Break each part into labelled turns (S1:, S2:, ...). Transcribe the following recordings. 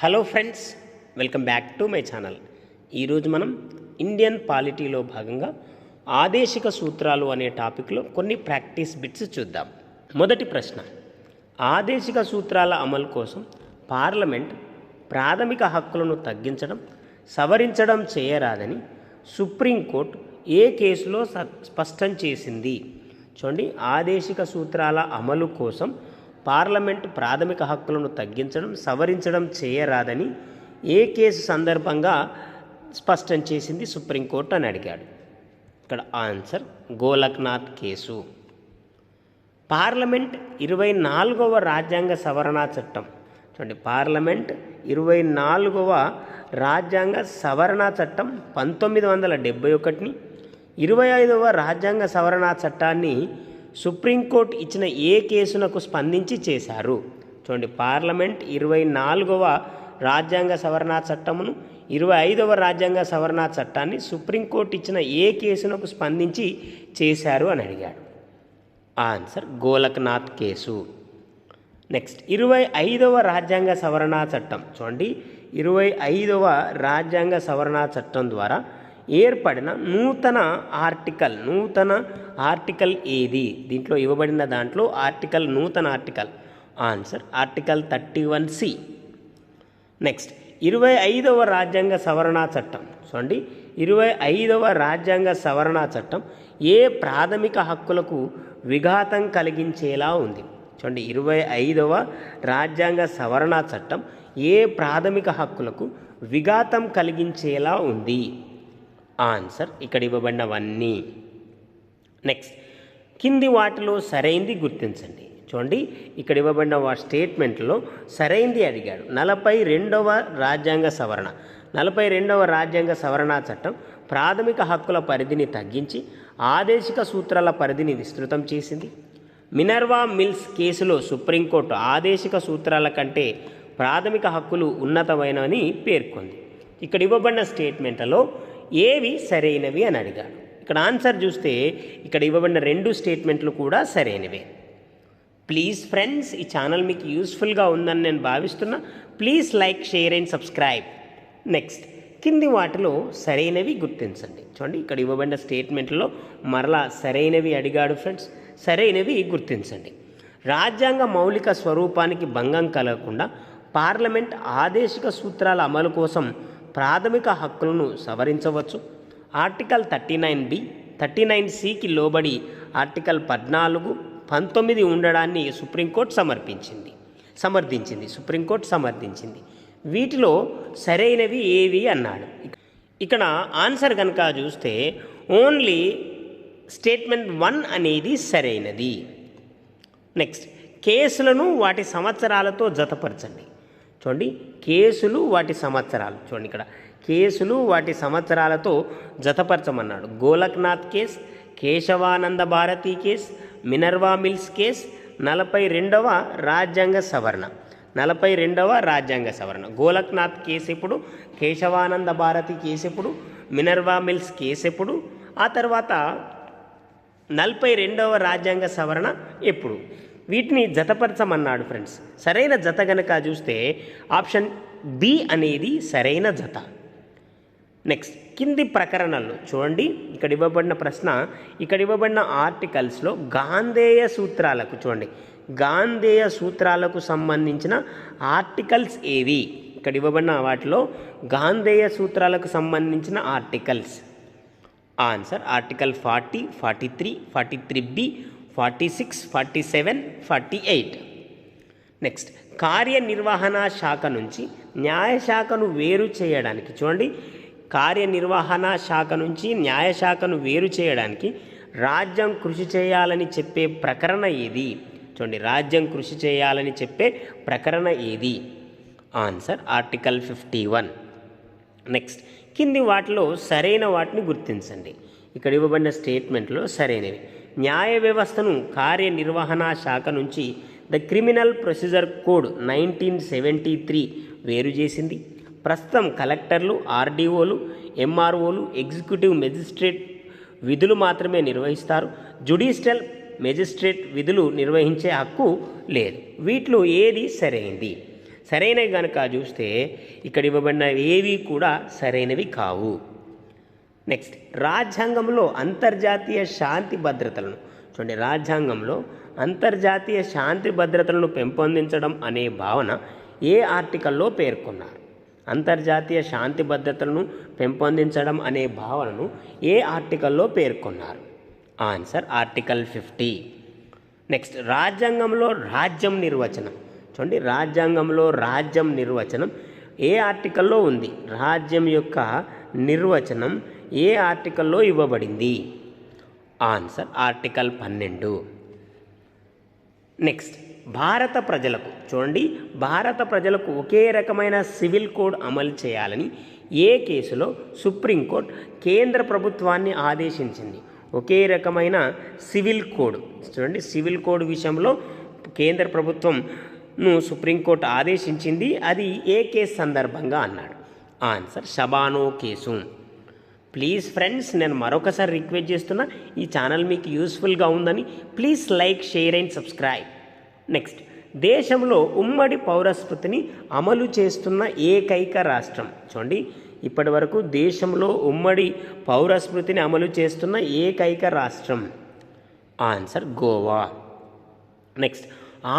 S1: Hello friends welcome back to my channel. ఈరోజు మనం Indian పాలిటీలో భాగంగా ఆదేశిక సూత్రాలు అనే టాపిక్లో కొన్ని ప్రాక్టీస్ బిట్స్ చూద్దాం. మొదటి ప్రశ్న ఆదేశిక సూత్రాల అమలు కోసం పార్లమెంట్ ప్రాథమిక హక్కులను తగ్గించడం సవరించడం చేయరాదని సుప్రీంకోర్టు ఏ కేసులో స్పష్టం చేసింది? చూడండి ఆదేశిక సూత్రాల అమలు కోసం పార్లమెంట్ ప్రాథమిక హక్కులను తగ్గించడం సవరించడం చేయరాదని ఏ కేసు సందర్భంగా స్పష్టం చేసింది సుప్రీంకోర్టు అని అడిగాడు. ఇక్కడ ఆన్సర్ గోలక్నాథ్ కేసు. పార్లమెంట్ ఇరవై నాలుగవ రాజ్యాంగ సవరణ చట్టం. చూడండి పార్లమెంట్ ఇరవై నాలుగవ రాజ్యాంగ సవరణ చట్టం పంతొమ్మిది వందల డెబ్బై ఒకటిని ఇరవై ఐదవ రాజ్యాంగ సవరణ చట్టాన్ని సుప్రీంకోర్టు ఇచ్చిన ఏ కేసునకు స్పందించి చేశారు? చూడండి పార్లమెంట్ ఇరవై నాలుగవ రాజ్యాంగ సవరణ చట్టమును ఇరవై ఐదవ రాజ్యాంగ సవరణ చట్టాన్ని సుప్రీంకోర్టు ఇచ్చిన ఏ కేసునకు స్పందించి చేశారు అని అడిగాడు. Answer Golaknath case. నెక్స్ట్ ఇరవై ఐదవ రాజ్యాంగ సవరణ చట్టం. చూడండి ఇరవై ఐదవ రాజ్యాంగ సవరణ చట్టం ద్వారా ఏర్పడిన నూతన ఆర్టికల్ నూతన ఆర్టికల్ ఏది? దీంట్లో ఇవ్వబడిన దాంట్లో ఆర్టికల్ నూతన article. Answer article thirty one C. Next ఇరవై ఐదవ రాజ్యాంగ సవరణ చట్టం. చూడండి ఇరవై ఐదవ రాజ్యాంగ సవరణ చట్టం ఏ ప్రాథమిక హక్కులకు విఘాతం కలిగించేలా ఉంది? చూడండి ఇరవై ఐదవ రాజ్యాంగ సవరణ చట్టం ఏ ప్రాథమిక హక్కులకు విఘాతం కలిగించేలా ఉంది? ఆన్సర్ ఇక్కడ ఇవ్వబడినవన్నీ. నెక్స్ట్ కింది వాటిలో సరైంది గుర్తించండి. చూడండి ఇక్కడ ఇవ్వబడిన వా స్టేట్మెంట్లో సరైంది అడిగాడు. నలభై రెండవ రాజ్యాంగ సవరణ. నలభై రెండవ రాజ్యాంగ సవరణ చట్టం ప్రాథమిక హక్కుల పరిధిని తగ్గించి ఆదేశిక సూత్రాల పరిధిని విస్తృతం చేసింది. మినర్వా మిల్స్ కేసులో సుప్రీంకోర్టు ఆదేశిక సూత్రాల కంటే ప్రాథమిక హక్కులు ఉన్నతమైనవని పేర్కొంది. ఇక్కడ ఇవ్వబడిన స్టేట్మెంట్లలో ఏవి సరైనవి అని అడిగాడు. ఇక్కడ ఆన్సర్ చూస్తే ఇక్కడ ఇవ్వబడిన రెండు స్టేట్మెంట్లు కూడా సరైనవే. ప్లీజ్ ఫ్రెండ్స్ ఈ ఛానల్ మీకు యూస్ఫుల్గా ఉందని నేను భావిస్తున్నా. Please like share and subscribe next కింది వాటిలో సరైనవి గుర్తించండి. చూడండి ఇక్కడ ఇవ్వబడిన స్టేట్మెంట్లో మరలా సరైనవి అడిగాడు ఫ్రెండ్స్ సరైనవి గుర్తించండి. రాజ్యాంగ మౌలిక స్వరూపానికి భంగం కలగకుండా పార్లమెంట్ ఆదేశిక సూత్రాల అమలు కోసం ప్రాథమిక హక్కులను సవరించవచ్చు. Article thirty nine B thirty nine సికి లోబడి ఆర్టికల్ పద్నాలుగు పంతొమ్మిది ఉండడాన్ని సుప్రీంకోర్టు సమర్పించింది. సమర్థించింది. సుప్రీంకోర్టు సమర్థించింది. వీటిలో సరైనవి ఏవి అన్నాడు. ఇక్కడ ఆన్సర్ కనుక చూస్తే ఓన్లీ స్టేట్మెంట్ వన్ అనేది సరైనది. నెక్స్ట్ కేసులను వాటి సంవత్సరాలతో జతపరచండి. చూడండి కేసులు వాటి సంవత్సరాలు. చూడండి ఇక్కడ. కేసులు వాటి సంవత్సరాలతో జతపరచమన్నాడు. Golaknath case Kesavananda Bharati case Minerva Mills case నలభై రెండవ రాజ్యాంగ సవరణ. నలభై రెండవ రాజ్యాంగ సవరణ. గోలక్నాథ్ కేసు ఎప్పుడు? కేశవానంద భారతి కేసు ఎప్పుడు? మినర్వా మిల్స్ కేసు ఎప్పుడు? ఆ తర్వాత నలభై రెండవ రాజ్యాంగ సవరణ ఎప్పుడు? వీటిని జతపరచమన్నాడు ఫ్రెండ్స్. సరైన జత గనక చూస్తే ఆప్షన్ బి అనేది సరైన జత. నెక్స్ట్ కింది ప్రకరణలు చూడండి. ఇక్కడ ఇవ్వబడిన ప్రశ్న ఇక్కడ ఇవ్వబడిన ఆర్టికల్స్లో గాంధేయ సూత్రాలకు చూడండి. గాంధేయ సూత్రాలకు సంబంధించిన ఆర్టికల్స్ ఏవి? ఇక్కడ ఇవ్వబడిన వాటిలో గాంధేయ సూత్రాలకు సంబంధించిన articles. Answer article forty forty three forty three B forty six forty seven forty eight. Next కార్యనిర్వహణ శాఖ నుంచి న్యాయశాఖను వేరు చేయడానికి చూడండి కార్యనిర్వహణ శాఖ నుంచి న్యాయశాఖను వేరు చేయడానికి రాజ్యం కృషి చేయాలని చెప్పే ప్రకరణ ఏది? చూడండి రాజ్యం కృషి చేయాలని చెప్పే ప్రకరణ ఏది? Answer article fifty one. Next కింది వాటిలో సరైన వాటిని గుర్తించండి. ఇక్కడ ఇవ్వబడిన స్టేట్మెంట్లో సరైనవి. న్యాయ వ్యవస్థను కార్యనిర్వహణ శాఖ నుంచి the criminal procedure code nineteen seventy three వేరు చేసింది. ప్రస్తుతం కలెక్టర్లు ఆర్డీఓలు ఎంఆర్ఓలు ఎగ్జిక్యూటివ్ మెజిస్ట్రేట్ విధులు మాత్రమే నిర్వహిస్తారు. జుడిషియల్ మెజిస్ట్రేట్ విధులు నిర్వహించే హక్కు లేదు. వీటిలో ఏది సరైనది సరైనవి కనుక చూస్తే ఇక్కడ ఇవ్వబడిన ఏవి కూడా సరైనవి కావు. నెక్స్ట్ రాజ్యాంగంలో అంతర్జాతీయ శాంతి భద్రతలను. చూడండి రాజ్యాంగంలో అంతర్జాతీయ శాంతి భద్రతలను పెంపొందించడం అనే భావన ఏ ఆర్టికల్లో పేర్కొన్నారు? అంతర్జాతీయ శాంతి భద్రతలను పెంపొందించడం అనే భావనను ఏ ఆర్టికల్లో పేర్కొన్నారు? ఆన్సర్ ఆర్టికల్ ఫిఫ్టీ నెక్స్ట్ రాజ్యాంగంలో రాజ్యం నిర్వచనం. చూడండి రాజ్యాంగంలో రాజ్యం నిర్వచనం ఏ ఆర్టికల్లో ఉంది? రాజ్యం యొక్క నిర్వచనం ఏ ఆర్టికల్లో ఇవ్వబడింది? ఆన్సర్ ఆర్టికల్ పన్నెండు. నెక్స్ట్ భారత ప్రజలకు చూడండి భారత ప్రజలకు ఒకే రకమైన సివిల్ కోడ్ అమలు చేయాలని ఏ కేసులో సుప్రీంకోర్టు కేంద్ర ప్రభుత్వాన్ని ఆదేశించింది? ఒకే రకమైన సివిల్ కోడ్. చూడండి సివిల్ కోడ్ విషయంలో కేంద్ర ప్రభుత్వంను సుప్రీంకోర్టు ఆదేశించింది. అది ఏ కేసు సందర్భంగా అన్నాడు? Answer Shah Bano case. Please friends నేను మరొకసారి రిక్వెస్ట్ చేస్తున్నా ఈ ఛానల్ మీకు యూస్ఫుల్గా ఉందని please like share and subscribe next దేశంలో ఉమ్మడి పౌరస్మృతిని అమలు చేస్తున్న ఏకైక రాష్ట్రం. చూడండి ఇప్పటి వరకు దేశంలో ఉమ్మడి పౌరస్మృతిని అమలు చేస్తున్న ఏకైక రాష్ట్రం. ఆన్సర్ గోవా నెక్స్ట్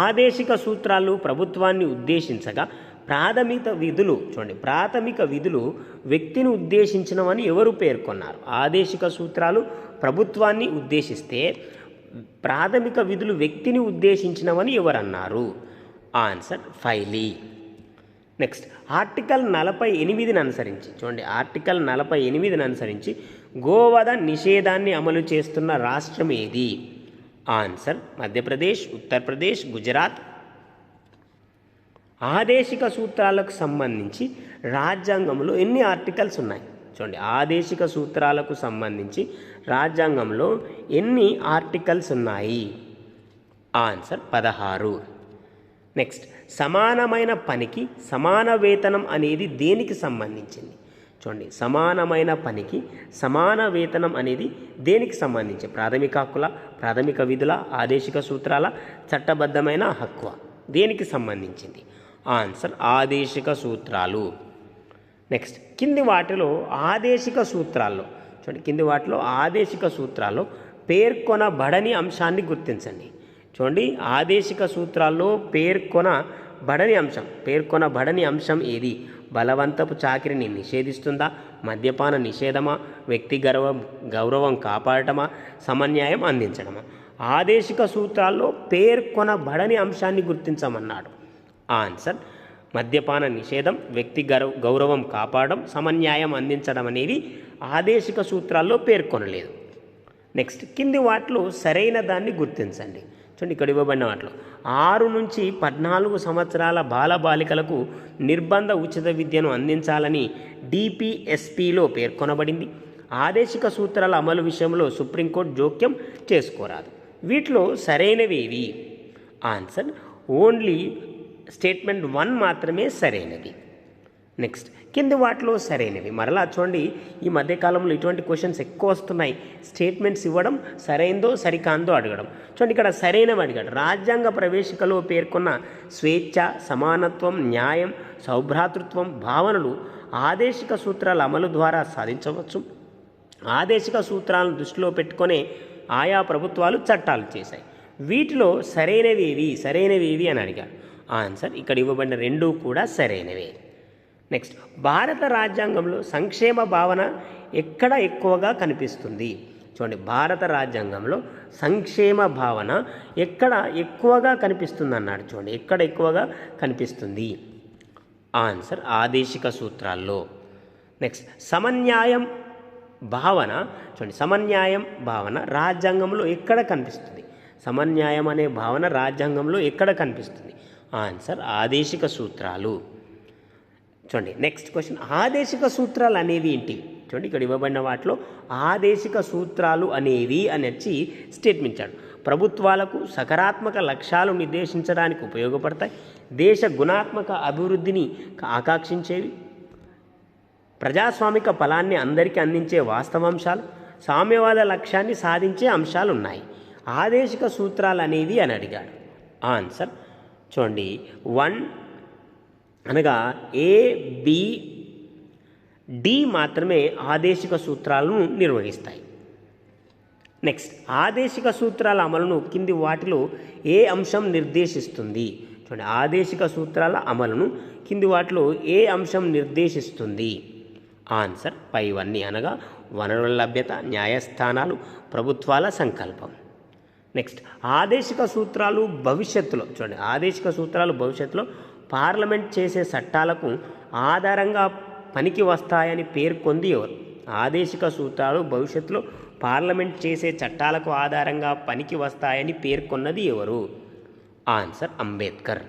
S1: ఆదేశిక సూత్రాలు ప్రభుత్వాన్ని ఉద్దేశించగా ప్రాథమిక విధులు చూడండి. ప్రాథమిక విధులు వ్యక్తిని ఉద్దేశించినవని ఎవరు పేర్కొన్నారు? ఆదేశిక సూత్రాలు ప్రభుత్వాన్ని ఉద్దేశిస్తే ప్రాథమిక విధులు వ్యక్తిని ఉద్దేశించినవని ఎవరన్నారు? ఆన్సర్ ఫైలీ. నెక్స్ట్ ఆర్టికల్ నలభై ఎనిమిదిని అనుసరించి చూడండి ఆర్టికల్ నలభై ఎనిమిదిని అనుసరించి గోవధ నిషేధాన్ని అమలు చేస్తున్న రాష్ట్రం ఏది ఆన్సర్ మధ్యప్రదేశ్ ఉత్తరప్రదేశ్ గుజరాత్ ఆదేశిక సూత్రాలకు సంబంధించి రాజ్యాంగంలో ఎన్ని ఆర్టికల్స్ ఉన్నాయి? చూడండి ఆదేశిక సూత్రాలకు సంబంధించి రాజ్యాంగంలో ఎన్ని ఆర్టికల్స్ ఉన్నాయి? ఆన్సర్ పదహారు. నెక్స్ట్ సమానమైన పనికి సమాన వేతనం అనేది దేనికి సంబంధించింది? చూడండి సమానమైన పనికి సమాన వేతనం అనేది దేనికి సంబంధించి ప్రాథమిక హక్కుల ప్రాథమిక విధుల ఆదేశిక సూత్రాల చట్టబద్ధమైన హక్కు దేనికి సంబంధించింది? ఆన్సర్ ఆదేశిక సూత్రాలు. నెక్స్ట్ కింది వాటిలో ఆదేశిక సూత్రాల్లో చూడండి కింది వాటిలో ఆదేశిక సూత్రాల్లో పేర్కొనబడని అంశాన్ని గుర్తించండి. చూడండి ఆదేశిక సూత్రాల్లో పేర్కొనబడని అంశం పేర్కొనబడని అంశం ఏది? బలవంతపు చాకిరిని నిషేధిస్తుందా? మద్యపాన నిషేధమా? వ్యక్తి గౌరవం గౌరవం కాపాడటమా? సమన్యాయం అందించడమా? ఆదేశిక సూత్రాల్లో పేర్కొనబడని అంశాన్ని గుర్తించమన్నాడు. ఆన్సర్. మద్యపాన నిషేధం వ్యక్తి గౌరవ గౌరవం కాపాడడం సమన్యాయం అందించడం అనేవి ఆదేశిక సూత్రాల్లో పేర్కొనలేదు. నెక్స్ట్ కింది వాటిలో సరైన దాన్ని గుర్తించండి. చూడండి ఇక్కడ ఇవ్వబడిన వాటిలో ఆరు నుంచి పద్నాలుగు సంవత్సరాల బాలబాలికలకు నిర్బంధ ఉచిత విద్యను అందించాలని డిపిఎస్పిలో పేర్కొనబడింది. ఆదేశిక సూత్రాల అమలు విషయంలో సుప్రీంకోర్టు జోక్యం చేసుకోరాదు. వీటిలో సరైనవేవి? ఆన్సర్ ఓన్లీ స్టేట్మెంట్ వన్ మాత్రమే సరైనది. నెక్స్ట్ కింది వాటిలో సరైనవి. మరలా చూడండి ఈ మధ్యకాలంలో ఇటువంటి క్వశ్చన్స్ ఎక్కువ వస్తున్నాయి. స్టేట్మెంట్స్ ఇవ్వడం సరైందో సరికాందో అడగడం. చూడండి ఇక్కడ సరైనవి అడిగాడు. రాజ్యాంగ ప్రవేశికలో పేర్కొన్న స్వేచ్ఛ సమానత్వం న్యాయం సౌభ్రాతృత్వం భావనలు ఆదేశిక సూత్రాల అమలు ద్వారా సాధించవచ్చు. ఆదేశిక సూత్రాలను దృష్టిలో పెట్టుకునే ఆయా ప్రభుత్వాలు చట్టాలు చేశాయి. వీటిలో సరైనవి ఏవి? సరైనవి ఏవి అని అడిగాడు. ఆన్సర్ ఇక్కడ ఇవ్వబడిన రెండూ కూడా సరైనవే. నెక్స్ట్ భారత రాజ్యాంగంలో సంక్షేమ భావన ఎక్కడ ఎక్కువగా కనిపిస్తుంది? చూడండి భారత రాజ్యాంగంలో సంక్షేమ భావన ఎక్కడ ఎక్కువగా కనిపిస్తుంది అన్నాడు చూడండి ఎక్కడ ఎక్కువగా కనిపిస్తుంది? ఆన్సర్ ఆదేశిక సూత్రాల్లో. నెక్స్ట్ సమన్యాయం భావన చూడండి సమన్యాయం భావన రాజ్యాంగంలో ఎక్కడ కనిపిస్తుంది? సమన్యాయం అనే భావన రాజ్యాంగంలో ఎక్కడ కనిపిస్తుంది? ఆన్సర్ ఆదేశిక సూత్రాలు. చూడండి నెక్స్ట్ క్వశ్చన్ ఆదేశిక సూత్రాలు అనేవి ఏంటి? చూడండి ఇక్కడ ఇవ్వబడిన వాటిలో ఆదేశిక సూత్రాలు అనేవి అని వచ్చి స్టేట్మెంట్ ప్రభుత్వాలకు సకారాత్మక లక్ష్యాలు నిర్దేశించడానికి ఉపయోగపడతాయి. దేశ గుణాత్మక అభివృద్ధిని ఆకాంక్షించేవి. ప్రజాస్వామిక ఫలాన్ని అందరికీ అందించే వాస్తవాంశాలు సామ్యవాద లక్ష్యాన్ని సాధించే అంశాలు ఉన్నాయి. ఆదేశిక సూత్రాలు అనేవి అని అడిగాడు. ఆన్సర్ చూడండి. వన్ అనగా ఏ బి డి మాత్రమే ఆదేశిక సూత్రాలను నిర్వహిస్తాయి. నెక్స్ట్ ఆదేశిక సూత్రాల అమలును కింది వాటిలో ఏ అంశం నిర్దేశిస్తుంది? చూడండి ఆదేశిక సూత్రాల అమలును కింది వాటిలో ఏ అంశం నిర్దేశిస్తుంది? ఆన్సర్ పైవన్నీ అనగా వనరుల లభ్యత న్యాయస్థానాలు ప్రభుత్వాల సంకల్పం. నెక్స్ట్ ఆదేశిక సూత్రాలు భవిష్యత్తులో. చూడండి ఆదేశిక సూత్రాలు భవిష్యత్తులో పార్లమెంట్ చేసే చట్టాలకు ఆధారంగా పనికి వస్తాయని పేర్కొంది ఎవరు? ఆదేశిక సూత్రాలు భవిష్యత్తులో పార్లమెంట్ చేసే చట్టాలకు ఆధారంగా పనికి వస్తాయని పేర్కొన్నది ఎవరు? ఆన్సర్ అంబేద్కర్.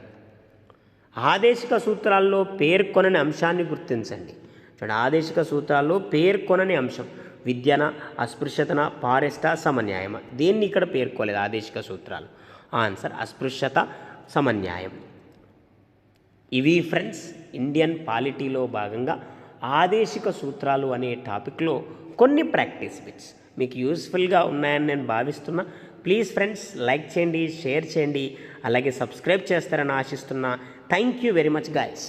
S1: ఆదేశిక సూత్రాల్లో పేర్కొనని అంశాన్ని గుర్తించండి. చూడండి ఆదేశిక సూత్రాల్లో పేర్కొనని అంశం. విద్యన అస్పృశ్యతన పారిష్ట సమన్యాయమ దేన్ని ఇక్కడ పేర్కోలేదు ఆదేశిక సూత్రాలు. ఆన్సర్ అస్పృశ్యత సమన్యాయం. ఇవి ఫ్రెండ్స్ ఇండియన్ పాలిటీలో భాగంగా ఆదేశిక సూత్రాలు అనే టాపిక్లో కొన్ని ప్రాక్టీస్ బిట్స్ మీకు యూస్ఫుల్గా ఉన్నాయని నేను భావిస్తున్నా. ప్లీజ్ ఫ్రెండ్స్ లైక్ చేయండి షేర్ చేయండి అలాగే సబ్స్క్రైబ్ చేస్తారని ఆశిస్తున్నా. Thank you very much guys.